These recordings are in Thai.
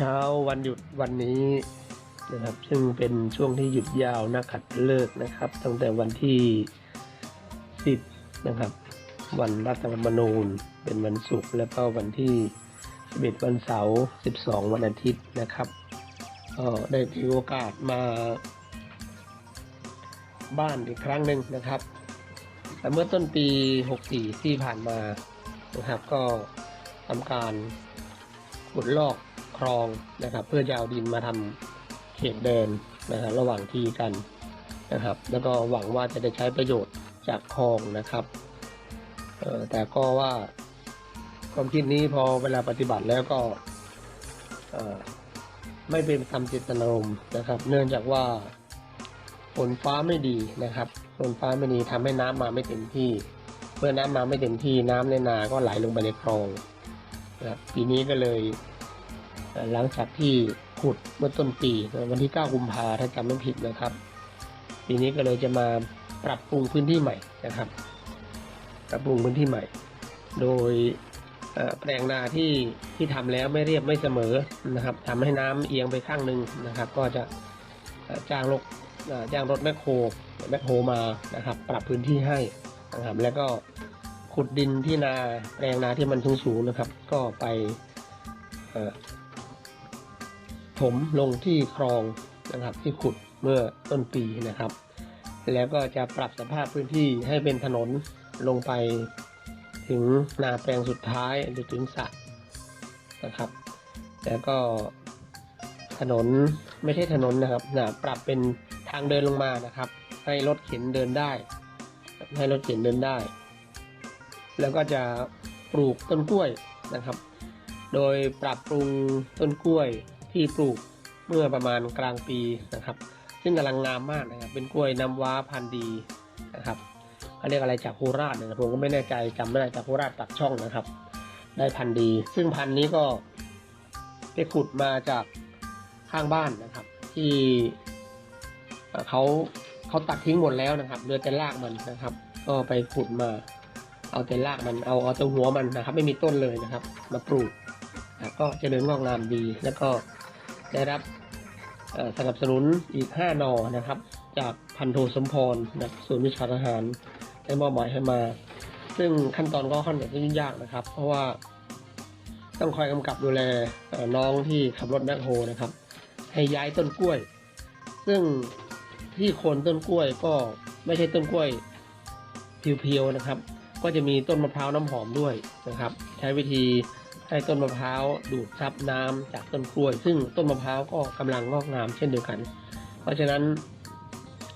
เช้าวันหยุดวันนี้นะครับ ซึ่งเป็นช่วงที่หยุดยาวนักขัดเลิกนะครับ ตั้งแต่วันที่ 10 นะครับ วันรัฐธรรมนูญเป็นวันศุกร์แล้วก็วันที่ 11 วันเสาร์ 12 วันอาทิตย์นะครับก็ได้ถือโอกาสมาบ้านอีกครั้งหนึ่งนะครับแต่เมื่อต้นปี 64 ที่ผ่านมานะครับ ก็ทำการขุดลอก คลองนะครับ เพื่อจะเอาดินมาทำเขตเดินนะครับระหว่างที่กันนะครับ แล้วก็หวังว่าจะได้ใช้ประโยชน์จากคลองนะครับเออแต่ก็ว่าความคิดนี้พอเวลาปฏิบัติแล้วก็ไม่เป็นตามเจตนารมณ์นะครับ เนื่องจากว่าฝนฟ้าไม่ดีนะครับฝนฟ้าไม่ดีทำให้น้ำมาไม่เต็มที่เมื่อน้ำมาไม่เต็มที่น้ำในนาก็ไหลลงไปในคลองนะปีนี้ก็เลย หลังจากที่ขุดเมื่อต้นปีวันที่ 9 กุมภาถ้าจำไม่ผิดนะครับ ปีนี้ก็เลยจะมาปรับปรุงพื้นที่ใหม่นะครับ ปรับปรุงพื้นที่ใหม่ โดยแปลงนาที่ที่ทำแล้วไม่เรียบไม่เสมอนะครับทำให้น้ำเอียงไปข้างหนึ่งนะครับ ก็จะจ้างรถจ้างรถแมคโครแมคโครมานะครับ ปรับพื้นที่ให้นะครับแล้วก็ขุดดินที่นาแปลงนาที่มันสูงๆนะครับ ก็ไป ถมลงที่คลองนะครับที่ขุดเมื่อต้นปีนะครับ แล้วก็จะปรับสภาพพื้นที่ให้เป็นถนนลงไปถึงนาแปลงสุดท้ายหรือถึงสระนะครับ แล้วก็ถนนไม่ใช่ถนนนะครับนะปรับเป็นทางเดินลงมานะครับ ให้รถเข็นเดินได้ ให้รถเข็นเดินได้ แล้วก็จะปลูกต้นกล้วยนะครับ โดยปรับปรุงต้นกล้วย ที่ปลูกเมื่อประมาณกลางปีนะครับ ซึ่งกำลังงามมากนะครับ เป็นกล้วยน้ำว้าพันธุ์ดีนะครับเขาเรียกอะไรจากโคราชเนะครับผมก็ไม่แน่ใจจำไม่ได้จากโคราชปักช่องนะครับ ได้พันธุ์ดี ซึ่งพันธุ์นี้ก็ไปขุดมาจากข้างบ้านนะครับ ที่เขาเขาตัดทิ้งหมดแล้วนะครับเหลือแต่รากมันนะครับ ก็ไปขุดมา เอาแต่รากมันเอาเอาแต่หัวมันนะครับ ไม่มีต้นเลยนะครับ มาปลูกก็เจริญงอกงามดีแล้วก็ ได้รับเอ่อสนับสนุนอีก 5 นอนะครับ จากพันโทสมพรนะศูนย์วิชาทหารได้มอบหมายให้มา ซึ่งขั้นตอนก็ค่อนข้างจะยุ่งยากนะครับ เพราะว่าต้องคอยกำกับดูแลน้องที่ขับรถแบ็คโฮนะครับ ให้ย้ายต้นกล้วย ซึ่งที่โคนต้นกล้วยก็ไม่ใช่ต้นกล้วยเพียวๆนะครับ ก็จะมีต้นมะพร้าวน้ำหอมด้วยนะครับ ใช้วิธี ให้ต้นมะพร้าวดูดซับน้ำจากต้นกล้วย ซึ่งต้นมะพร้าวก็กำลังงอกงามเช่นเดียวกัน เพราะฉะนั้น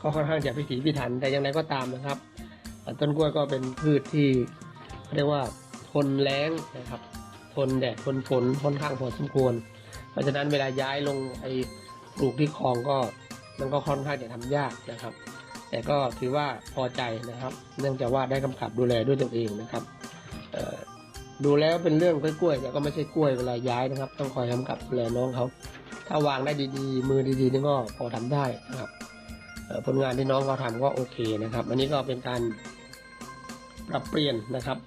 ก็ค่อนข้างจะพิถีพิถันแต่อย่างไรก็ตามนะครับ ต้นกล้วยก็เป็นพืชที่เรียกว่าทนแล้งนะครับ ทนแดดทนฝนค่อนข้างพอสมควร เพราะฉะนั้นเวลาย้ายลงไอ้ปลูกที่คลองก็มันก็ค่อนข้างจะทำยากนะครับ แต่ก็ถือว่าพอใจนะครับ เนื่องจากว่าได้กำกับดูแลด้วยตนเองนะครับ ดูแล้วเป็นเรื่องกล้วยๆแต่ก็ไม่ใช่กล้วยเวลาย้ายนะครับ ต้องคอยกำกับดูแลน้องเขาถ้าวางได้ดีๆ มือดีๆนี่ก็พอทำได้นะครับผลงานที่น้องเขาทำก็โอเคนะครับ อันนี้ก็เป็นการปรับเปลี่ยนนะครับ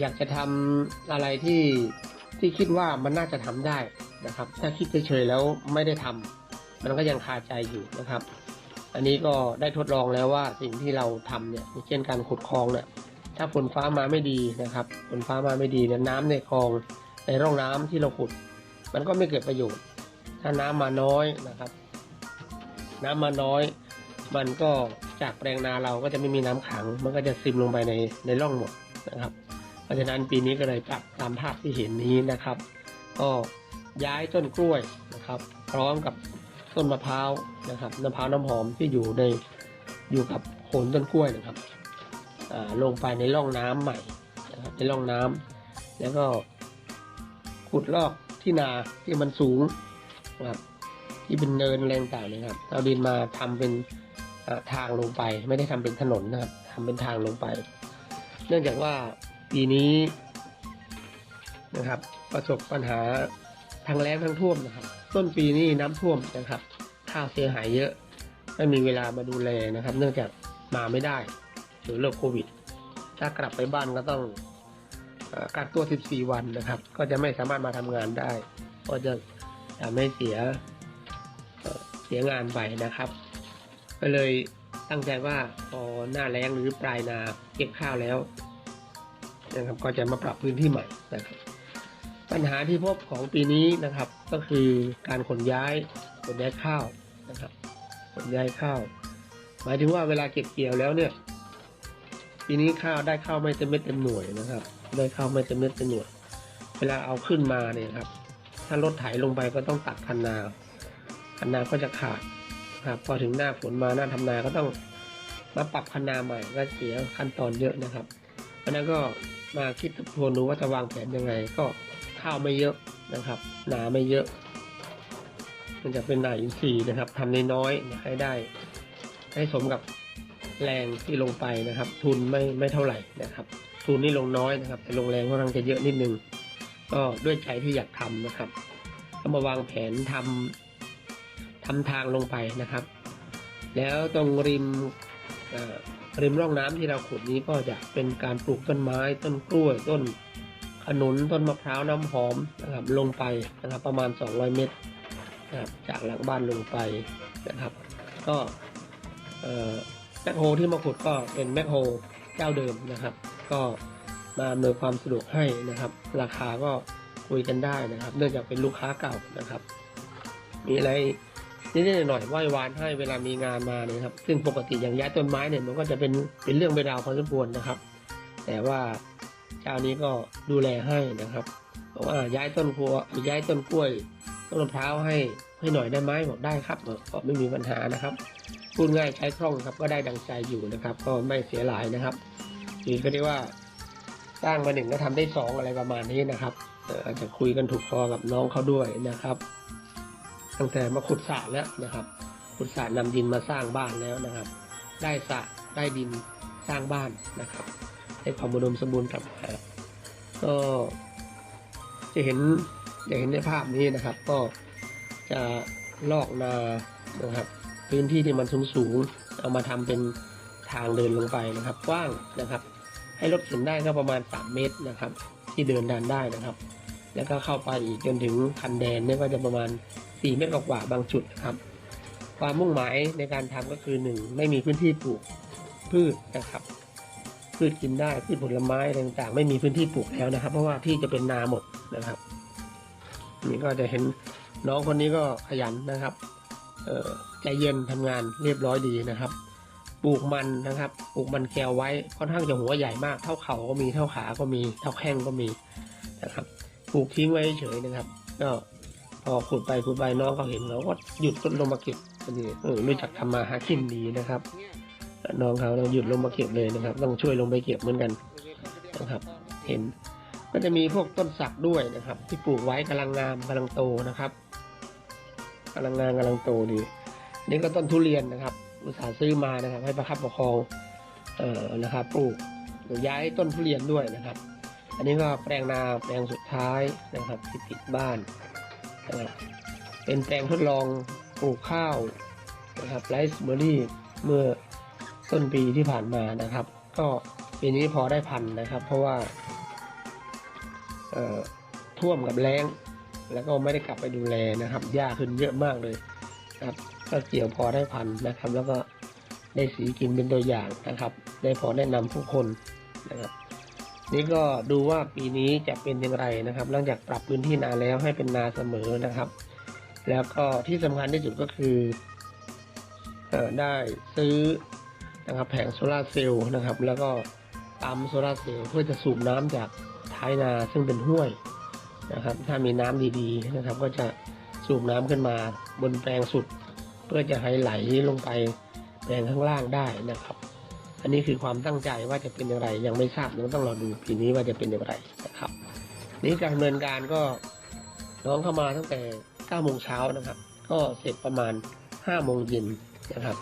อยากจะทำอะไรที่ที่คิดว่ามันน่าจะทำได้นะครับ ถ้าคิดเฉยๆแล้วไม่ได้ทำมันก็ยังคาใจอยู่นะครับ อันนี้ก็ได้ทดลองแล้วว่าสิ่งที่เราทำเนี่ยเช่นการขุดคลองเนี่ย ถ้าฝนฟ้ามาไม่ดีนะครับฝนฟ้ามาไม่ดีเนี่ยน้ำในคลองในร่องน้ำที่เราขุด มันก็ไม่เกิดประโยชน์ ถ้าน้ำมาน้อยนะครับ น้ำมาน้อย มันก็จากแปลงนาเราก็จะไม่มีน้ำขัง มันก็จะซึมลงไปในในร่องหมดนะครับ เพราะฉะนั้นปีนี้ก็เลยปรับตามภาพที่เห็นนี้นะครับ ก็ย้ายต้นกล้วยนะครับ พร้อมกับต้นมะพร้าวนะครับมะพร้าวน้ำหอมที่อยู่ในอยู่กับโคนต้นกล้วยนะครับ ลงไปในร่องน้ำใหม่ในร่องน้ำแล้วก็ขุดลอกที่นาที่มันสูงนะครับที่เป็นเนินแรงต่างนะครับเอาดินมาทำเป็นทางลงไป ไม่ได้ทำเป็นถนนนะครับทำเป็นทางลงไป เนื่องจากว่าปีนี้นะครับ ประสบปัญหาทางแล้งทั้งท่วมนะครับ ต้นปีนี้น้ำท่วมนะครับ ข้าวเสียหายเยอะ ไม่มีเวลามาดูแลนะครับ เนื่องจากมาไม่ได้ รือโรคโควิด ถ้ากลับไปบ้านก็ต้องอกักตัว 14 วันนะครับ ก็จะไม่สามารถมาทำงานได้ ก็จะทำให้เสียเสียงานไปนะครับ ก็เลยตั้งใจว่าพอหน้าแล้งหรือปลายนาเก็บข้าวแล้วนะครับก็จะมาปรับพื้นที่ใหม่นะครับ ปัญหาที่พบของปีนี้นะครับ ก็คือการขนย้ายขนย้ายข้าวนะครับขนย้ายข้าว หมายถึงว่าเวลาเก็บเกี่ยวแล้วเนี่ย ปีนี้ข้าวได้ข้าวไม่เต็มเม็ดเต็มหน่วยนะครับ ได้ข้าวไม่เต็มเม็ดเต็มหน่วย เวลาเอาขึ้นมาเนี่ยครับ ถ้ารถไถลงไปก็ต้องตัดคันนา คันนาก็จะขาดครับพอถึงหน้าฝนมาหน้าทำนาก็ต้องมาปรับคันนาใหม่ก็เสียขั้นตอนเยอะนะครับ เพราะนั้นก็มาคิดทบทวนดูว่าจะวางแผนยังไง ก็ข้าวไม่เยอะนะครับนาไม่เยอะ มันจะเป็นนาอินทรีย์นะครับทำน้อยๆให้ได้ ให้สมกับ แรงที่ลงไปนะครับ ทุนไม่ไม่เท่าไหร่นะครับ ทุนนี่ลงน้อยนะครับ แต่ลงแรงค่อนข้างจะเยอะนิดนึง ก็ด้วยใจที่อยากทำนะครับก็มาวางแผนทำทำทางลงไปนะครับ แล้วตรงริมริมร่องน้ำที่เราขุดนี้ก็จะเป็นการปลูกต้นไม้ ต้นกล้วยต้นขนุนต้นมะพร้าวน้ำหอมนะครับลงไปนะครับประมาณ 200 เมตรนะครับจากหลังบ้านลงไปนะครับ ก็เอ่อ แมคโฮที่มาขุดก็เป็นแมคโฮเจ้าเดิมนะครับ ก็มาอำนวยความสะดวกให้นะครับ ราคาก็คุยกันได้นะครับ เนื่องจากเป็นลูกค้าเก่านะครับ มีอะไรนิดๆหน่อยๆไหว้วานให้เวลามีงานมาเนี่ยครับ ซึ่งปกติอย่างย้ายต้นไม้เนี่ยมันก็จะเป็นเป็นเรื่องเป็นราวพอสมควรนะครับ แต่ว่าเจ้านี้ก็ดูแลให้นะครับบอกว่าย้ายต้นครัวย้ายต้นกล้วยต้นมะพร้าวให้ให้หน่อยได้ไหมบอกได้ครับก็ไม่มีปัญหานะครับ พูดง่ายใช้คล่องครับก็ได้ดังใจอยู่นะครับ ก็ไม่เสียหลายนะครับคือก็เรียกว่าสร้างมาหนึ่งก็ทำได้สองอะไรประมาณนี้นะครับอาจจะคุยกันถูกคอกับน้องเขาด้วยนะครับ ตั้งแต่มาขุดสระแล้วนะครับ ขุดสระนำดินมาสร้างบ้านแล้วนะครับ ได้สระได้ดินสร้างบ้านนะครับให้ความอุดมสมบูรณ์กลับมาก็จะเห็นจะเห็นในภาพนี้นะครับ ก็จะลอกนานะครับ พื้นที่ที่มันสูงสูงเอามาทำเป็นทางเดินลงไปนะครับ กว้างนะครับ ให้รถเข็นได้ก็ประมาณ 3 เมตรนะครับ ที่เดินดันได้นะครับ แล้วก็เข้าไปอีกจนถึงคันแดนนี่ก็จะประมาณ 4 เมตรกว่าบางจุดนะครับ ความมุ่งหมายในการทำก็คือ 1 ไม่มีพื้นที่ปลูกพืชนะครับ พืชกินได้พืชผลไม้ต่างๆ ไม่มีพื้นที่ปลูกแล้วนะครับ เพราะว่าที่จะเป็นนาหมดนะครับนี่ก็จะเห็นน้องคนนี้ก็ขยันนะครับ ใจเย็นทำงานเรียบร้อยดีนะครับ ปลูกมันนะครับ ปลูกมันแควไว้ค่อนข้างจะหัวใหญ่มาก เท่าเข่าก็มีเท่าขาก็มีเท่าแข้งก็มีนะครับ ปลูกทิ้งไว้เฉยนะครับ ก็พอขุดไปขุดไปน้องเขาเห็นเขาก็หยุดต้นลงมาเก็บอันนี้เออรู้จักทำมาหากินดีนะครับ น้องเขาต้องหยุดลงมาเก็บเลยนะครับ ต้องช่วยลงไปเก็บเหมือนกันนะครับ เห็นก็จะมีพวกต้นสักด้วยนะครับ ที่ปลูกไว้กำลังงามกำลังโตนะครับ กำลังงามกำลังโตดี นี่ก็ต้นทุเรียนนะครับ อุตสาห์ซื้อมานะครับ ให้ประคับประคองเอ่อนะครับปลูกย้ายต้นทุเรียนด้วยนะครับ อันนี้ก็แปลงนาแปลงสุดท้ายนะครับที่ติดบ้านนะครับเป็นแปลงทดลองปลูกข้าวนะครับไรซ์เบอร์รี่เมื่อต้นปีที่ผ่านมานะครับ ก็ปีนี้พอได้พันนะครับ เพราะว่าเอ่อท่วมกับแล้ง แล้วก็ไม่ได้กลับไปดูแลนะครับหญ้าขึ้นเยอะมากเลยนะครับก็เกี่ยวพอได้พันนะครับ แล้วก็ได้สีกินเป็นตัวอย่างนะครับ ได้พอแนะนำผู้คนนะครับ นี่ก็ดูว่าปีนี้จะเป็นอย่างไรนะครับ หลังจากปรับพื้นที่นาแล้วให้เป็นนาเสมอนะครับ แล้วก็ที่สำคัญที่สุดก็คือเอได้ซื้อนะครับแผงโซลาร์เซลล์นะครับ แล้วก็ปั๊มโซลาร์เซลล์เพื่อจะสูบน้ำจากท้ายนาซึ่งเป็นห้วย นะครับ ถ้ามีน้ำดีๆนะครับ ก็จะสูบน้ำขึ้นมาบนแปลงสุด เพื่อจะให้ไหลลงไปแปลงข้างล่างได้นะครับ อันนี้คือความตั้งใจว่าจะเป็นอย่างไรยังไม่ทราบยังต้องรอดูปีนี้ว่าจะเป็นอย่างไรนะครับนี่การดำเนินการก็น้องเข้ามาตั้งแต่9โมงเช้านะครับ ก็เสร็จประมาณ5โมงเย็นนะครับ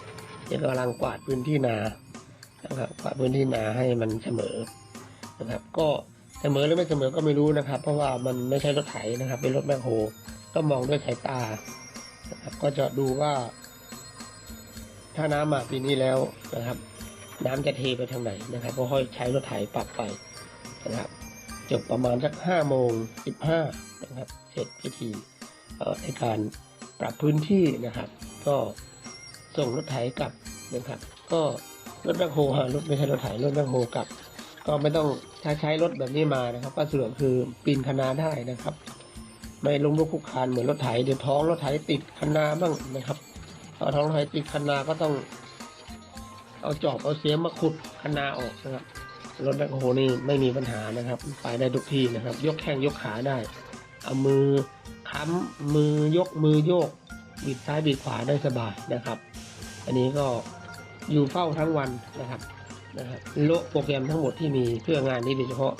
เดี๋ยวกำลังกวาดพื้นที่นานะครับกวาดพื้นที่นาให้มันเสมอนะครับ ก็ สมอหรือไม่เสมอก็ไม่รู้นะครับ เพราะว่ามันไม่ใช่รถไถนะครับ เป็นรถแมคโฮก็มองด้วยสายตานะครับก็จะดูว่า ถ้าน้ำมาปีนี้แล้วนะครับ น้ำจะเทไปทางไหนนะครับ ก็ค่อยใช้รถไถปรับไปนะครับจบประมาณสักห้าโมงสิบห้านะครับ เสร็จพิธีเอ่อในการปรับพื้นที่นะครับ ก็ส่งรถไถกลับนะครับ ก็รถแบคโฮฮะรถไม่ใช่รถไถรถแบคโฮกลับ ก็ไม่ต้องใช้ใช้รถแบบนี้มานะครับ ก็สะดวกคือปีนคนาได้นะครับ ไม่ลงลุกคุกคานเหมือนรถไถเดี๋ยวท้องรถไถติดคนาบ้างนะครับพอาท้องรถไถติดคนาก็ต้อง เอาจอบเอาเสียมมาขุดคนาออกนะครับรถแบคโฮนี่ไม่มีปัญหานะครับ ไปได้ทุกที่นะครับ ยกแข้งยกขาได้เอามือค้ำมือยกมือโยกบิดซ้ายบิดขวาได้สบายนะครับ อันนี้ก็อยู่เฝ้าทั้งวันนะครับ นะครับโลกโปรแกรมทั้งหมดที่มีเพื่องานนี้โดยเฉพาะ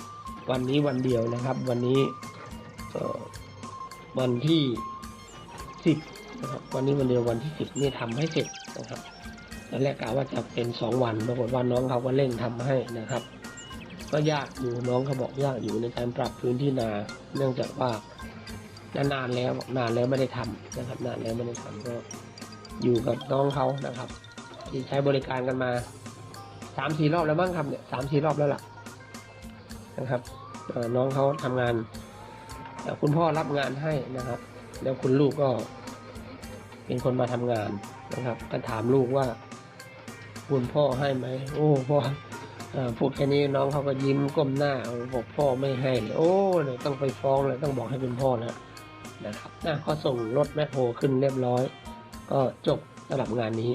วันนี้วันเดียวนะครับ วันนี้วันที่สิบนะครับวันนี้วันเดียววันที่สิบนี่ทำให้เสร็จนะครับตอนแรกกะว่าจะเป็นสองวันปรากฏว่าน้องเขาก็เร่งทำให้นะครับ ก็ยากอยู่น้องเขาบอกยากอยู่ในการปรับพื้นที่นา เนื่องจากว่านานแล้วนานแล้วไม่ได้ทำนะครับ นานแล้วไม่ได้ทำก็อยู่กับน้องเขานะครับ ที่ใช้บริการกันมา สามสี่รอบแล้วมั้งครับเนี่ยสามสี่รอบแล้วล่ะนะครับน้องเขาทำงานเอ่คุณพ่อรับงานให้นะครับ แล้วคุณลูกก็ เป็นคนมาทำงานนะครับก็ถามลูกว่า คุณพ่อให้ไหมโอ้พ่ออพูดแค่นี้น้องเขาก็ยิ้มก้มหน้าบอกพ่อไม่ให้เลยโอ้เนี่ยต้องไปฟ้องเลยต้องบอกให้เป็นพ่อนะนะครับนะก็ส่งรถแมคโครขึ้นเรียบร้อย ก็จบสำหรับงานนี้